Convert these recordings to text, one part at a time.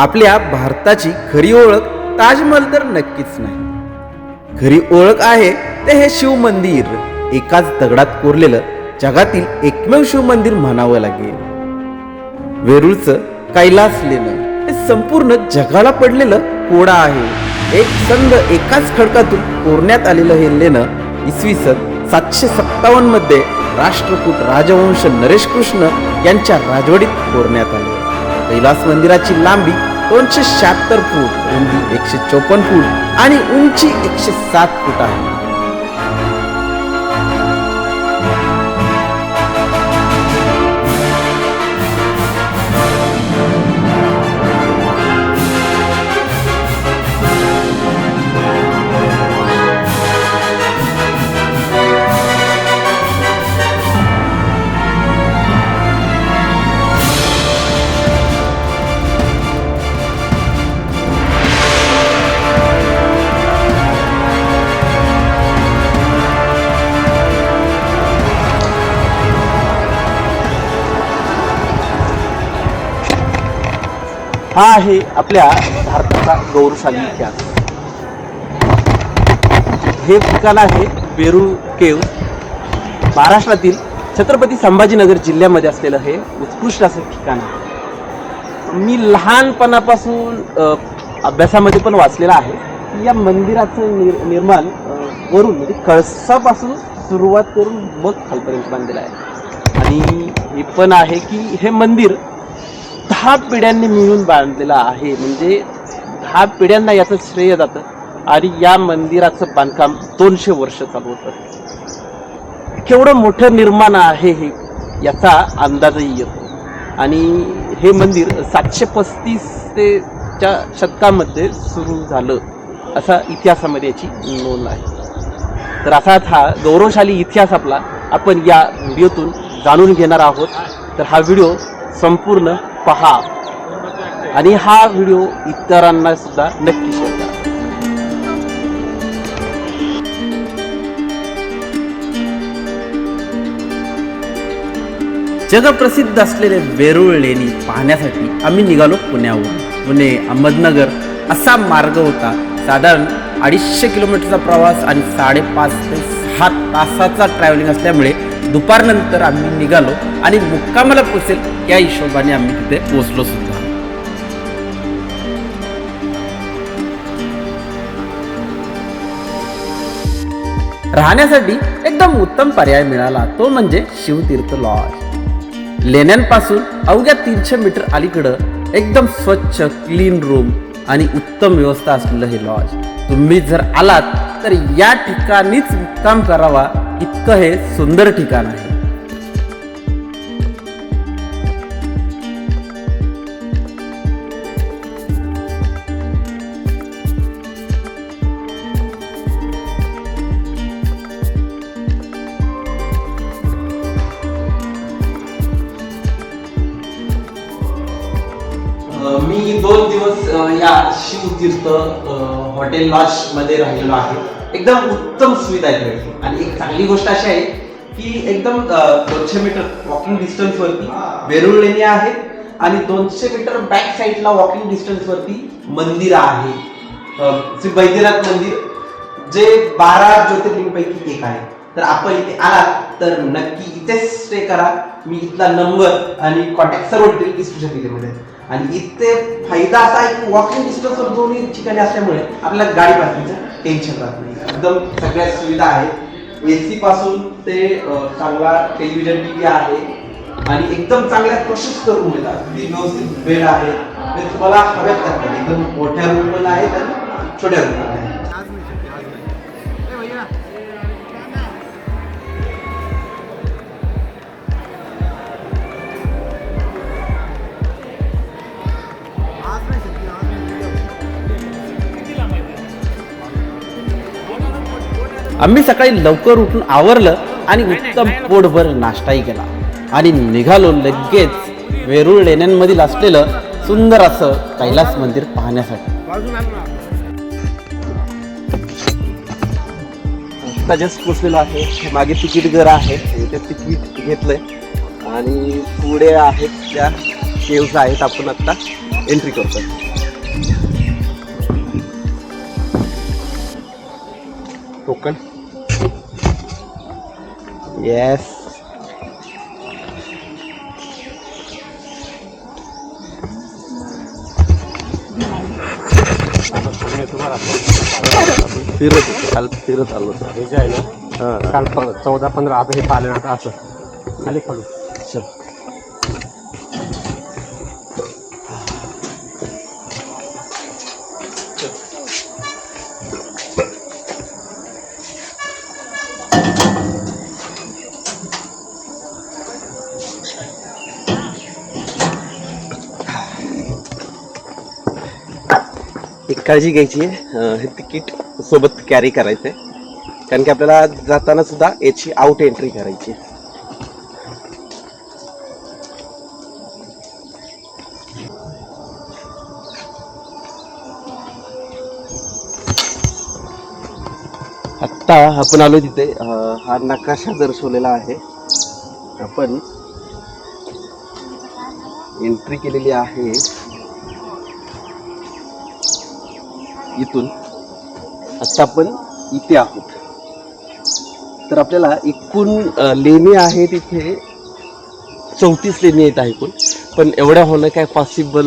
आपल्या भारताची खरी ओळख ताजमहल तर नक्कीच नाही. खरी ओळख आहे ते हे शिव मंदिर. एकाच दगडात कोरलेलं जगातील एकमेव शिव मंदिर म्हणावं लागेल. वेरूळचं कैलास लेणं हे संपूर्ण जगाला पडलेलं कोडा आहे. एक संघ एकाच खडकातून कोरण्यात आलेलं हे लेणं इसवी सन सातशे सत्तावन्नमध्ये राष्ट्रकूट राजवंश नरेश कृष्ण यांच्या राजवडीत कोरण्यात आले. कैलास मंदिराची लांबी दोनशे शहात्तर फूट रुंदी एकशे चोपन्न फूट आणि उंची एकशे सात फूट आहे. आहे आपल्या भारताचा गौरवशाली इतिहास. हे ठिकाण आहे वेरूळ केव. महाराष्ट्रातील छत्रपती संभाजीनगर जिल्ह्यामध्ये असलेलं हे उत्कृष्ट असं ठिकाण आहे. मी लहानपणापासून अभ्यासामध्ये पण वाचलेलं आहे. की या मंदिराचं निर निर्माण वरून म्हणजे कळसापासून सुरुवात करून मग खालपर्यंत बांधलेलं आहे. आणि हे पण आहे की हे मंदिर दहा पिढ्यांनी मिळून बांधलेला आहे. म्हणजे दहा पिढ्यांना याचं श्रेय जातं. आणि या मंदिराचं बांधकाम दोनशे वर्ष चालू होतं. केवढं मोठं निर्माण आहे हे याचा अंदाजही येतो. आणि हे मंदिर सातशे पस्तीस ते च्या शतकामध्ये सुरू झालं असा इतिहासामध्ये याची नोंद आहे. तर असाच हा गौरवशाली इतिहास आपला आपण या व्हिडिओतून जाणून घेणार आहोत. तर हा व्हिडिओ संपूर्ण पहा. आणि हा व्हिडिओ इतरांना सुद्धा नक्की शेअर करा. जगप्रसिद्ध असलेले वेरूळ लेणी पाहण्यासाठी आम्ही निघालो पुण्याहून. पुणे अहमदनगर असा मार्ग होता. साधारण अडीचशे किलोमीटरचा प्रवास आणि साडेपाच ते सहा तासाचा ट्रॅव्हलिंग असल्यामुळे दुपारनंतर आम्ही निघालो आणि मुक्कामाला पोचेल या हिशोबाने आम्ही तिथे पोचलो सुद्धा. राहण्यासाठी एकदम उत्तम पर्याय मिळाला. तो म्हणजे शिवतीर्थ लॉज लेण्यांपासून अवघ्या तीनशे मीटर अलीकडं एकदम स्वच्छ क्लीन रूम आणि उत्तम व्यवस्था असलेलं हे लॉज तुम्ही जर आलात तर या ठिकाणीच मुक्काम करावा. इतकं हे सुंदर ठिकाण आहे. मी दोन दिवस या शिवतीर्थ हॉटेल लॉजमध्ये राहिलेलो आहे. एकदम उत्तम सुविधा आहेत इकडे. आणि एक चांगली गोष्ट अशी आहे की एकदम दोनशे मीटर वॉकिंग डिस्टन्स वरती वेरूळ लेणी आहेत आणि दोनशे मीटर बॅक साईडला वॉकिंग डिस्टन्स वरती मंदिर आहे. श्री बैद्यनाथ मंदिर जे बारा ज्योतिर्लिंगपैकी एक आहे. तर आपण इथे आलात तर नक्की इथेच स्टे करा. मी इथला नंबर आणि कॉन्टॅक्ट सर्व डिटेल डिस्क्रिप्शन दिल्यामध्ये आणि इथे फायदा असा आहे की वॉकिंग डिस्टन्सवर दोन्ही ठिकाणी असल्यामुळे आपल्याला गाडी पार्किंगचं टेन्शन राहत नाही. एकदम सगळ्या सुविधा आहेत. एसी पासून ते चांगला टेलिव्हिजन टीव्ही आहे. आणि एकदम चांगल्या प्रशस्त रूम येतात अगदी व्यवस्थित बेड आहे ते तुम्हाला हव्यात करतात एकदम मोठ्या रूम पण आहेत आणि छोट्या रूम पण आहेत. आम्ही सकाळी लवकर उठून आवरलं आणि उत्तम पोटभर नाश्ताही केला. आणि निघालो लगेच वेरूळ लेण्यांमधील असलेलं सुंदर असं कैलास मंदिर पाहण्यासाठी. जस्ट पोचलेलो आहे. मागे तिकीट घर आहे. ते तिकीट घेतलंय. आणि पुढे आहेत त्या केव्स आहेत आपण आता एंट्री करतोय. टोकन येस फिरत काल फिरत आलो हे जे आहे ना काल प- चौदा पंधरा आता हे पाहिलं आता असं. खाली खालू चल. काळजी घ्यायची आहे. हे तिकीट सोबत कॅरी करायचं आहे. कारण की आपल्याला जाताना सुद्धा याची आउट एंट्री करायची आहे. आत्ता आपण आलो तिथे. हा नकाशा दर्शवलेला आहे. आपण एंट्री केलेली आहे. इथून आत्ता आपण इथे आहोत. तर आपल्याला एकूण लेणी आहे तिथे चौतीस लेणी आहेत एकूण. पण एवढ्या होणं काय पॉसिबल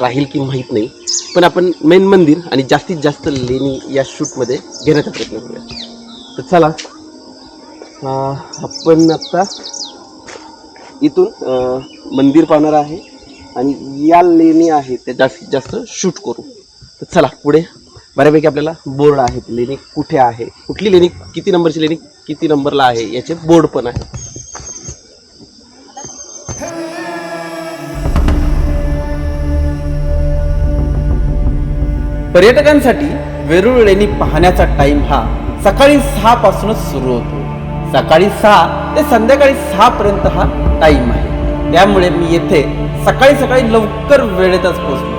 राहील की माहीत नाही. पण आपण मेन मंदिर आणि जास्तीत जास्त लेणी या शूटमध्ये घेण्याचा प्रयत्न करूया. तर चला आपण आत्ता इथून मंदिर पाहणार आहे आणि या लेणी आहेत त्या जास्तीत जास्त शूट करू. तर चला पुढे. बऱ्यापैकी आपल्याला बोर्ड आहेत लेणी कुठे आहे? कुठली लेणी किती नंबरची लेणी किती नंबरला आहे? याचे बोर्ड पण आहे. पर्यटकांसाठी वेरूळ लेणी पाहण्याचा टाइम हा सकाळी सहा पासूनच सुरू होतो. सकाळी सहा ते संध्याकाळी सहा पर्यंत हा टाइम आहे. त्यामुळे मी येथे सकाळी सकाळी लवकर वेळेतच पोहोचलो.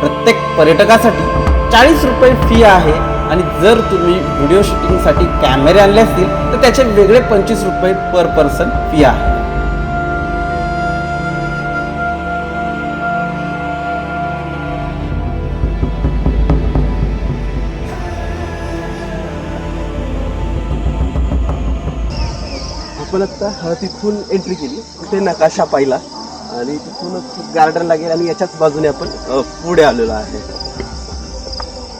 प्रत्येक पर्यटकासाठी चाळीस रुपये फी आहे. आणि जर तुम्ही व्हिडिओ शूटिंगसाठी कॅमेरे आणले असतील तर त्याचे वेगळे पंचवीस रुपये पर पर्सन फी आहे. आपण आता तिथून एंट्री केली. ते नकाशा पाहिला. आणि तिथूनच गार्डन लागेल आणि याच्याच बाजूने आपण पुढे आलेलो आहे.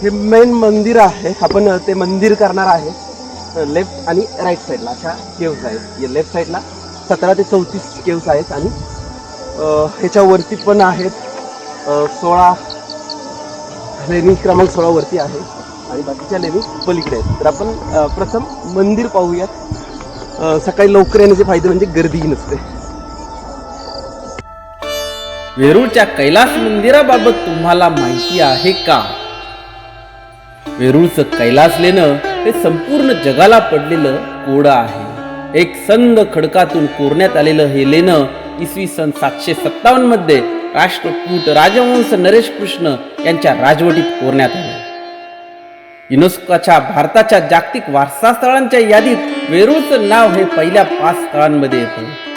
हे मेन मंदिर आहे. आपण ते मंदिर करणार आहे लेफ्ट आणि राईट साईडला अशा केव्स आहेत. लेफ्ट साईडला सतरा ते चौतीस केव्स आहेत आणि ह्याच्यावरती पण आहेत सोळा लेणी क्रमांक सोळावरती आहे. आणि बाकीच्या लेणी पलीकडे आहेत. तर आपण प्रथम मंदिर पाहूयात. सकाळी लवकर येण्याचे फायदे म्हणजे गर्दीही नसते. वेरूळच्या कैलास मंदिराबाबत तुम्हाला माहिती आहे का? वेरूळचं कैलास लेणं हे संपूर्ण जगाला पडलेलं कोडं आहे. एक संद खडकातून कोरण्यात आलेलं हे लेणं इसवी सन सातशे सत्तावन्नमध्ये राष्ट्रकूट राजवंश नरेश कृष्ण यांच्या राजवटीत कोरण्यात आलं. युनेस्कोच्या भारताच्या जागतिक वारसा स्थळांच्या यादीत वेरूळचं नाव हे पहिल्या पाच स्थळांमध्ये येतं.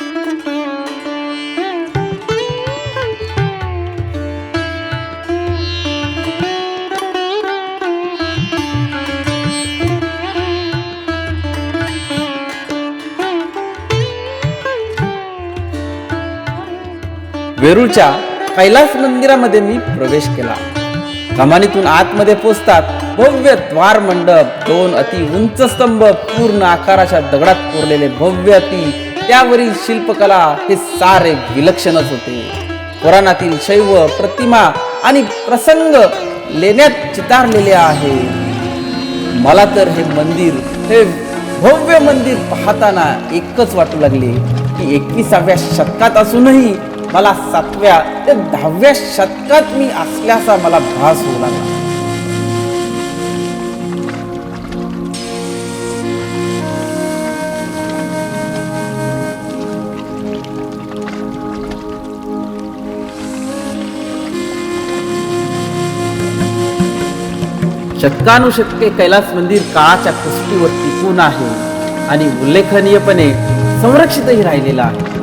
वेरूळच्या कैलास मंदिरामध्ये मी प्रवेश केला. कमानीतून आतमध्ये पोचतात भव्य द्वार मंडप दोन अति उंच स्तंभ पूर्ण आकाराच्या दगडात कोरलेले भव्य अति. त्यावरील शिल्पकला हे सारे विलक्षणच होते. पुराणातील शैव प्रतिमा आणि प्रसंग लेण्यात चितारलेले आहे. मला तर हे मंदिर हे भव्य मंदिर पाहताना एकच वाटू लागले की एकविसाव्या शतकात असूनही मला सातव्या ते दहाव्या शतकात मी असल्याचा मला भास होऊ लागला. शतकानुशतके कैलास मंदिर काळाच्या कुस्तीवर टिकून आहे आणि उल्लेखनीयपणे संरक्षितही राहिलेलं आहे.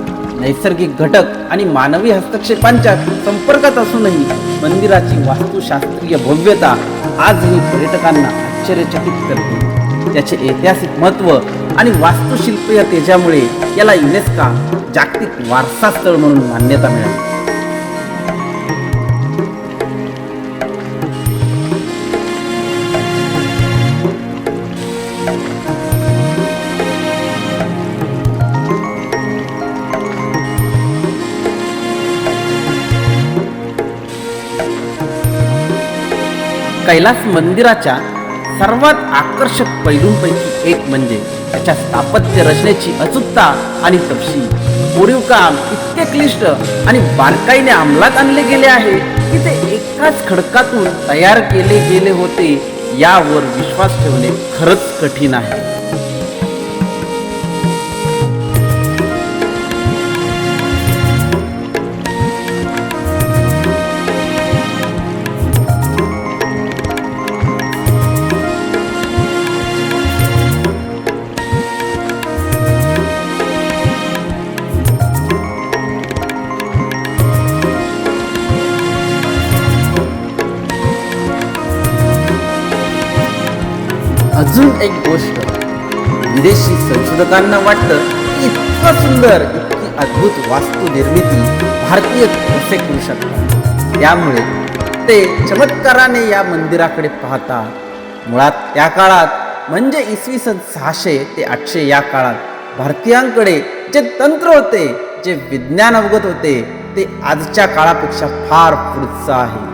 नैसर्गिक घटक आणि मानवी हस्तक्षेपांच्या संपर्कात असूनही मंदिराची वास्तुशास्त्रीय भव्यता आजही पर्यटकांना आश्चर्यचकित करते. त्याचे ऐतिहासिक महत्त्व आणि वास्तुशिल्पीय तेजामुळे याला युनेस्का जागतिक वारसा स्थळ म्हणून मान्यता मिळाली. कैलास मंदिराच्या सर्वात आकर्षक पैलूंपैकी एक म्हणजे त्याच्या स्थापत्य रचनेची अचूकता आणि तपशील. कोरीव काम इतके क्लिष्ट आणि बारकाईने अंमलात आणले गेले आहे की ते एकाच खडकातून तयार केले गेले होते यावर विश्वास ठेवणे खरंच कठीण आहे. विदेशी संशोधकांना वाटतं की इतकं सुंदर इतकी अद्भुत वास्तू निर्मिती भारतीय कसे करू शकतात. त्यामुळे ते चमत्काराने या मंदिराकडे पाहतात. मुळात त्या काळात म्हणजे इसवी सन सहाशे ते आठशे या काळात भारतीयांकडे जे तंत्र होते जे विज्ञान अवगत होते ते आजच्या काळापेक्षा फार पुढचं आहे.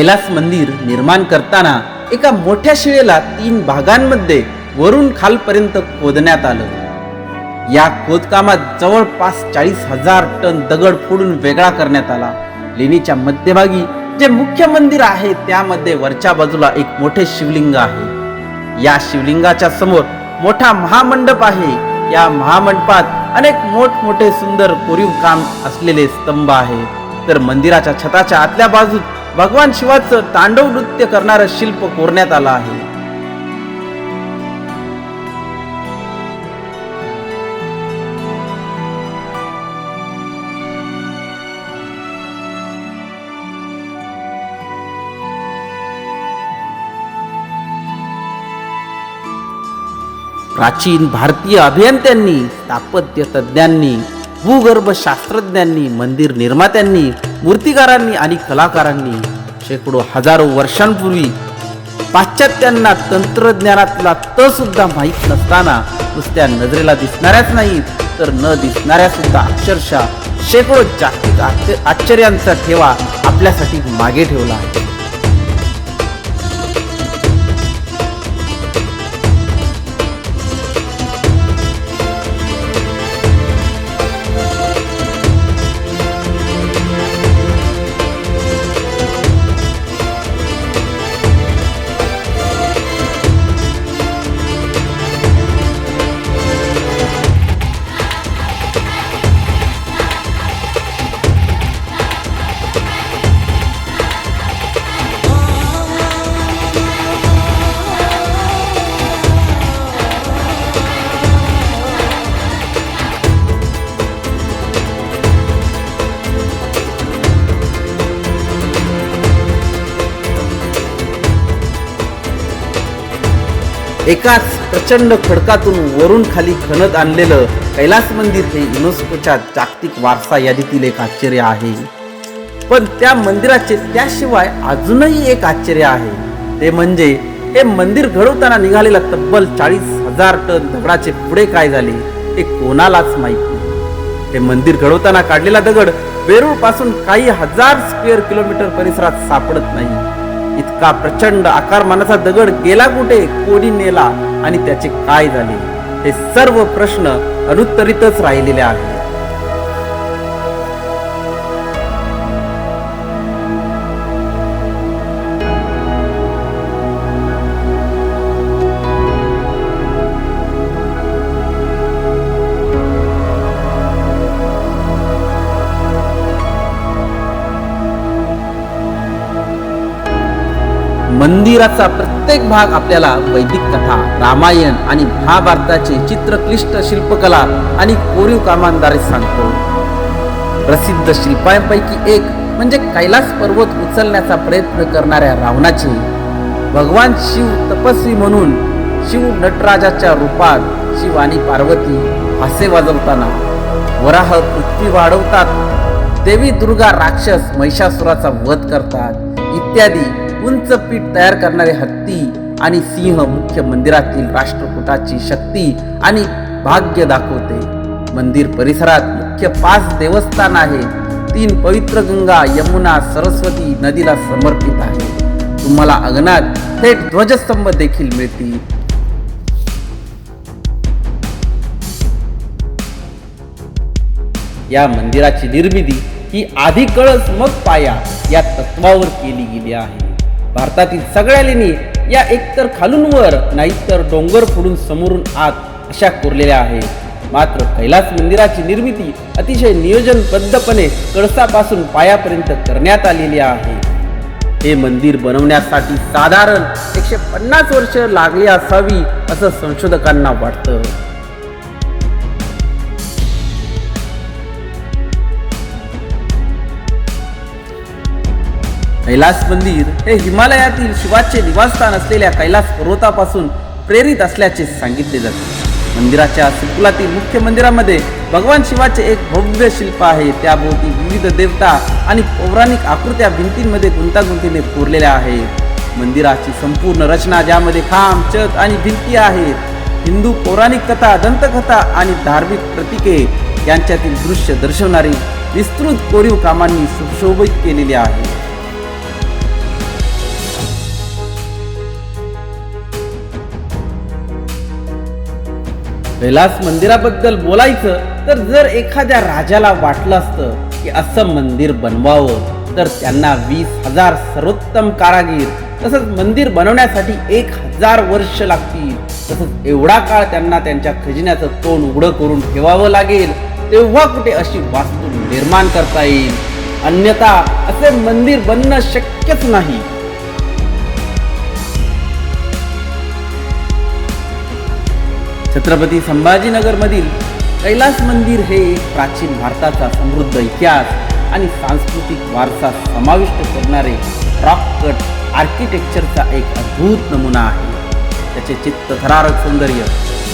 कैलास मंदिर निर्माण करताना एका मोठ्या शिळेला तीन भागांमध्ये वरून खालपर्यंत खोदण्यात आलं. या खोदकामात जवळपास चाळीस हजार टन दगड फोडून वेगळा करण्यात आला. लेणीच्या मध्यभागी जे मुख्य मंदिर आहे त्यामध्ये वरच्या बाजूला एक मोठे शिवलिंग आहे. या शिवलिंगाच्या समोर मोठा महामंडप आहे. या महामंडपात अनेक मोठमोठे सुंदर कोरीव काम असलेले स्तंभ आहे. तर मंदिराच्या छताच्या आतल्या बाजूत भगवान शिवाचं तांडव नृत्य करणारं शिल्प कोरण्यात आलं आहे. प्राचीन भारतीय अभियंत्यांनी स्थापत्य तज्ज्ञांनी भूगर्भ शास्त्रज्ञांनी मंदिर निर्मात्यांनी मूर्तिकारांनी आणि कलाकारांनी शेकडो हजारो वर्षांपूर्वी पाश्चात्यांना तंत्रज्ञानातला त सुद्धा माहीत नसताना नुसत्या नजरेला दिसणाऱ्याच नाही तर न दिसणाऱ्या सुद्धा अक्षरशः शेकडो जागतिक आश्चर्य- आश्चर्यांचा ठेवा आपल्यासाठी मागे ठेवला आहे. एकाच प्रचंड खडकातून वरून खाली खणत आणलेलं कैलास मंदिर हे युनेस्कोच्या जागतिक वारसा यादीतील एक आश्चर्य आहे. पण त्या मंदिराचे त्याशिवाय अजूनही एक आश्चर्य आहे. ते म्हणजे हे मंदिर घडवताना निघालेला तब्बल चाळीस हजार टन दगडाचे पुढे काय झाले हे कोणालाच माहीत नाही. हे मंदिर घडवताना काढलेला दगड वेरूळपासून काही हजार स्क्वेअर किलोमीटर परिसरात सापडत नाही. इतका प्रचंड आकारमानाचा दगड गेला कुठे? कोणी नेला? आणि त्याचे काय झाले? हे सर्व प्रश्न अनुत्तरितच राहिलेले आहेत. मंदिराचा प्रत्येक भाग आपल्याला वैदिक कथा रामायण आणि महाभारताचे चित्रक्लिष्ट शिल्पकला आणि कोरीव कामांद्वारे सांगतो. प्रसिद्ध शिल्पांपैकी एक म्हणजे कैलास पर्वत उचलण्याचा प्रयत्न करणाऱ्या रावणाचे भगवान शिव तपस्वी म्हणून शिव नटराजाच्या रूपात शिव आणि पार्वती हासे वाजवताना वराह पृथ्वी वाढवतात देवी दुर्गा राक्षस महिषासुराचा वध करतात इत्यादी उंच पीठ तयार करणारे हत्ती आणि सिंह मुख्य मंदिरातील राष्ट्रकुटाची शक्ती आणि भाग्य दाखवते. मंदिर परिसरात मुख्य पाच देवस्थान आहे. तीन पवित्र गंगा यमुना सरस्वती नदीला समर्पित आहे. तुम्हाला अंगणात थेट ध्वजस्तंभ देखील मिळतील. या मंदिराची निर्मिती ही आधी कळस मग पाया या तत्वावर केली गेली आहे. भारतातील सगळ्या लेणी या एकतर खालून वर नाहीतर डोंगर फोडून समोरून आत अशा कोरलेल्या आहेत. मात्र कैलास मंदिराची निर्मिती अतिशय नियोजनबद्धपणे कळसापासून पायापर्यंत करण्यात आलेली आहे. हे मंदिर बनवण्यासाठी साधारण एकशे पन्नास वर्ष लागली असावी असं संशोधकांना वाटतं. कैलास मंदिर हे हिमालयातील शिवाचे निवासस्थान असलेल्या कैलास पर्वतापासून प्रेरित असल्याचे सांगितले जाते. मंदिराच्या सिकुलातील मुख्य मंदिरामध्ये भगवान शिवाचे एक भव्य शिल्प आहे. त्याभोवती विविध देवता आणि पौराणिक आकृत्या भिंतींमध्ये गुंतागुंतीने कोरलेल्या आहेत. मंदिराची संपूर्ण रचना ज्यामध्ये खांब छत आणि भिंती आहेत. हिंदू पौराणिक कथा दंतकथा आणि धार्मिक प्रतीके यांच्यातील दृश्य दर्शवणारी विस्तृत कोरीव कामांनी सुशोभित केलेली आहे. कैलास मंदिराबद्दल बोलायचं तर जर एखाद्या राजाला वाटलं असतं की असं मंदिर बनवावं तर त्यांना वीस हजार सर्वोत्तम कारागीर तसंच मंदिर बनवण्यासाठी एक हजार वर्ष लागतील तसंच एवढा काळ त्यांना त्यांच्या खजिन्याचं तोंड उघडं करून ठेवावं लागेल तेव्हा कुठे अशी वास्तू निर्माण करता येईल? अन्यथा असे मंदिर बनणं शक्यच नाही. छत्रपती संभाजीनगरमधील कैलास मंदिर हे एक प्राचीन भारताचा समृद्ध इतिहास आणि सांस्कृतिक वारसा समाविष्ट करणारे रॉक कट आर्किटेक्चरचा एक अद्भुत नमुना आहे. त्याचे चित्तथरारक सौंदर्य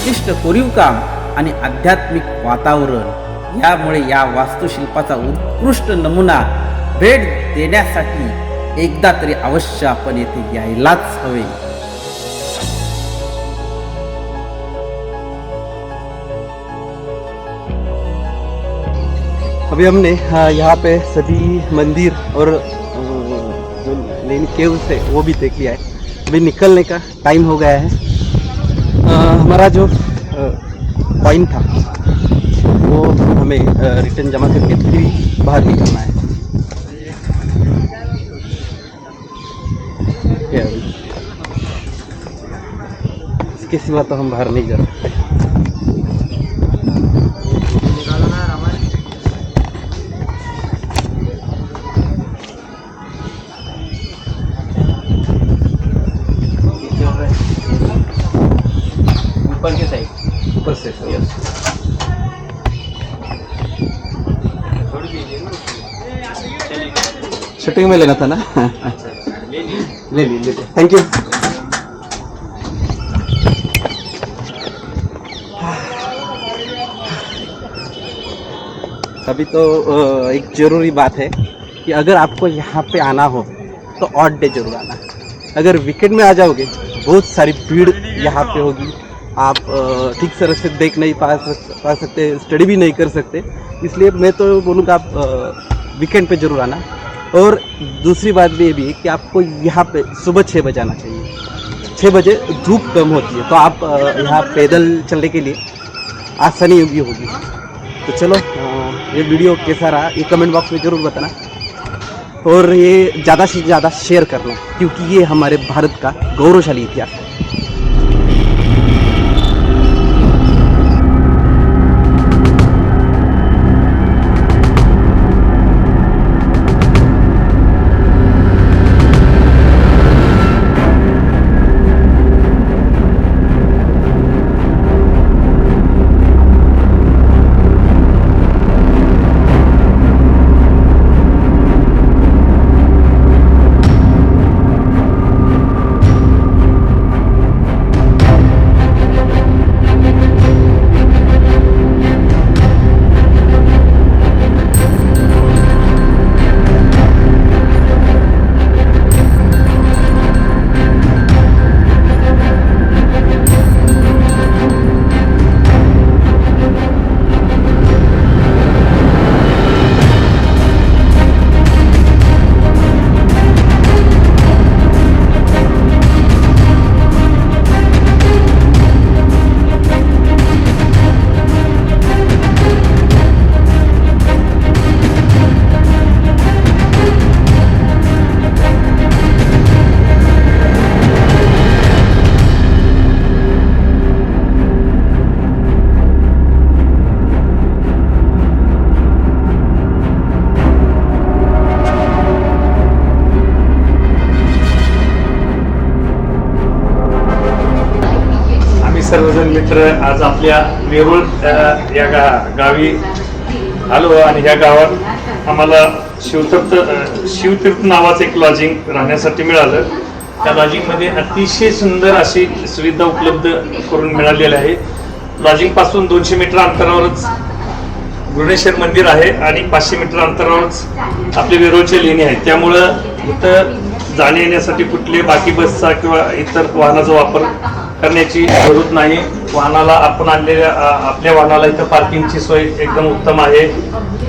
क्लिष्ट कोरीवकाम आणि आध्यात्मिक वातावरण यामुळे या वास्तुशिल्पाचा उत्कृष्ट नमुना भेट देण्यासाठी एकदा तरी अवश्य आपण येथे यायलाच हवे. अभी हमने हाँ, यहाँ पे सभी मंदिर और जो लेन केव्स है वो भी देख लिया है। अभी निकलने का टाइम हो गया है। हमारा जो पॉइंट था वो हमें रिटर्न जमा करके फिर बाहर निकलना है। इसके सिवा तो हम बाहर नहीं जा सकते। शूटिंग में लेना था ना? ले ली ले थैंक यू अभी तो एक ज़रूरी बात है कि अगर आपको यहाँ पे आना हो तो ऑड डे ज़रूर आना। अगर वीकेंड में आ जाओगे बहुत सारी भीड़ यहाँ पे होगी। आप ठीक तरह से देख नहीं पा पा सकते स्टडी भी नहीं कर सकते। इसलिए मैं तो बोलूँगा आप वीकेंड पे ज़रूर आना। और दूसरी बात भी ये भी है कि आपको यहाँ पे सुबह छः बजे आना चाहिए। छः बजे धूप कम होती है तो आप यहाँ पैदल चलने के लिए आसानी भी होगी। तो चलो ये वीडियो कैसा रहा, ये कमेंट बॉक्स में ज़रूर बताना। और ये ज़्यादा से ज़्यादा शेयर करना, क्योंकि ये हमारे भारत का गौरवशाली इतिहास है। मित्र आज आपल्या वेरूळ या गा गावी आलो आणि ह्या गावात आम्हाला शिवतीर्थ शिवतीर्थ नावाचं एक लॉजिंग राहण्यासाठी मिळालं. त्या लॉजिंगमध्ये अतिशय सुंदर अशी सुविधा उपलब्ध करून मिळालेली आहे. लॉजिंगपासून दोनशे मीटर अंतरावरच गुणेश्वर मंदिर आहे आणि पाचशे मीटर अंतरावरच आपले वेरूळचे लेणी आहेत. त्यामुळं इथं जाण्या येण्यासाठी कुठले बाकी बसचा किंवा इतर वाहनाचा वापर करण्याची जरूरत नाही. वाहनाला आपण आणलेल्या आपल्या वाहनाला इथं पार्किंगची सोय एकदम उत्तम आहे.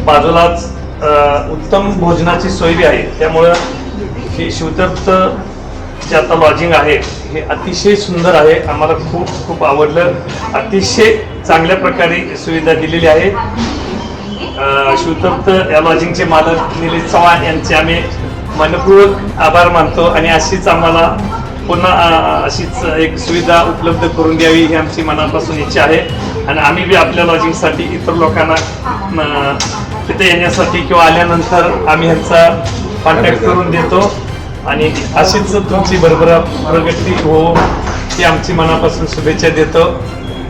बाजूलाच उत्तम भोजनाची सोय बी आहे. त्यामुळं हे शिवतीर्थ जे आता लॉजिंग आहे हे अतिशय सुंदर आहे. आम्हाला खूप खूप आवडलं. अतिशय चांगल्या प्रकारे सुविधा दिलेली आहे. शिवतप्त या लॉजिंगचे मालक निलेश चव्हाण यांचे आम्ही मनपूर्वक आभार मानतो आणि अशीच आम्हाला पुन्हा अशीच एक सुविधा उपलब्ध करून द्यावी ही आमची मनापासून इच्छा आहे. आणि आम्ही बी आपल्या लॉजिंगसाठी इतर लोकांना तिथे येण्यासाठी किंवा आल्यानंतर आम्ही ह्यांचा कॉन्टॅक्ट करून देतो. आणि अशीच तुमची बरोबर प्रगती हो ही आमची मनापासून शुभेच्छा देतो.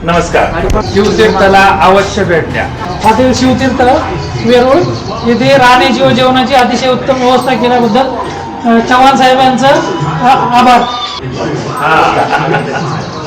नमस्कार. शिवतीर्थाला अवश्य भेट द्या. हॉटेल शिवतीर्थ वेरूळ येथे राहण्याची जीव जेवणाची अतिशय उत्तम व्यवस्था केल्याबद्दल चव्हाण साहेबांचं आभार. आभार